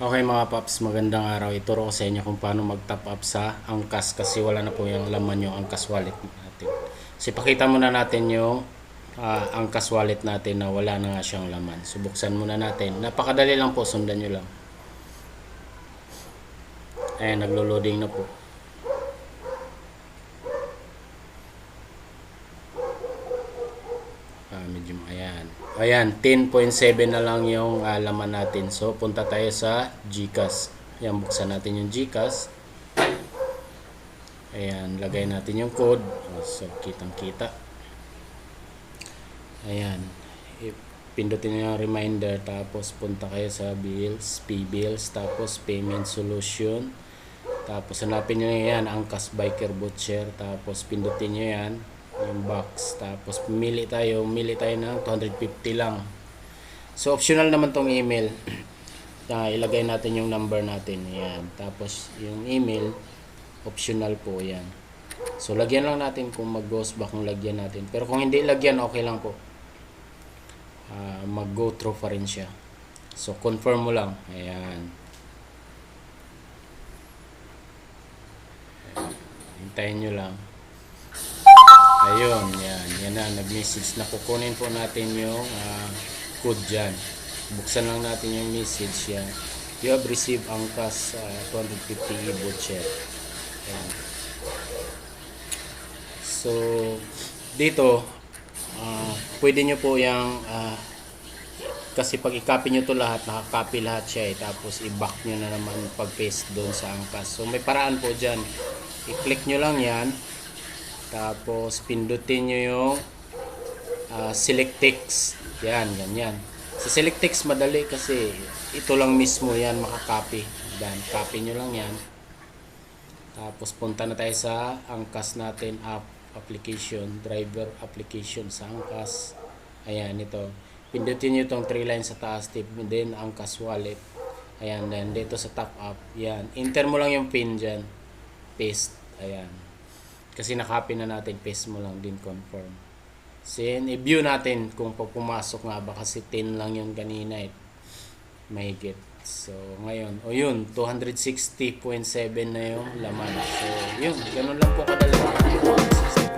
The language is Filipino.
Okay mga paps, magandang araw. Ituro ko sa inyo kung paano mag-top up sa angkas kasi wala na po yung laman yung angkas wallet natin. So ipakita muna natin yung ah, angkas wallet natin na wala na nga siyang laman. Subuksan muna natin. Napakadali lang po, sundan nyo lang. Ayan, naglo-loading na po. Medyo ayan. Ayan, 10.7 na lang yung ah, laman natin. So, punta tayo sa GCash. Ayan, buksan natin yung GCash. Ayan, lagay natin yung code. So, kitang-kita. Ayan. Pindutin nyo yung reminder. Tapos, punta kayo sa bills, P-bills. Tapos, payment solution. Tapos, hanapin nyo yan, Angkas Biker Butcher. Tapos, pindutin nyo yan, yung box. Tapos, pumili tayo. Pumili tayo ng 250 lang. So, optional naman tong email. na ilagay natin yung number natin. Ayan. Tapos, yung email, optional po yan. So, lagyan lang natin kung mag-ghost back kung lagyan natin. Pero kung hindi lagyan, okay lang po. Ah, mag-go through pa rin siya. So, confirm mo lang. Ayan. Hintayin nyo lang. Ayun, yan. Yan na, nag-message na kukunin po natin yung ah, code dyan. Buksan lang natin yung message yan. You have received Angkas uh, 250 e-voucher. Ayan. So, dito, ah, pwede nyo po yung ah, kasi pag i-copy nyo to lahat, nakakopy lahat siya eh. Tapos i-back nyo na naman pag-paste doon sa angkas. So may paraan po dyan. I-click nyo lang yan. Tapos pindutin nyo yung ah, select text. Yan, ganyan. Sa select text madali kasi ito lang mismo yan makakopy. Yan, copy nyo lang yan. Tapos punta na tayo sa angkas natin app application, driver application sa angkas. Ayan, ito. Pindutin nyo itong 3 lines sa taas tip, then angkas wallet. Ayan, then dito sa top up. Yan. Enter mo lang yung pin dyan. Paste. Ayan. Kasi nakapin na natin, paste mo lang din confirm. Then, i-view natin kung pumasok nga ba kasi 10 lang yung kanina eh. Mahigit. So, ngayon, o yun, 260.7 na yung laman. So, yun, ganun lang po kadali. 260.7.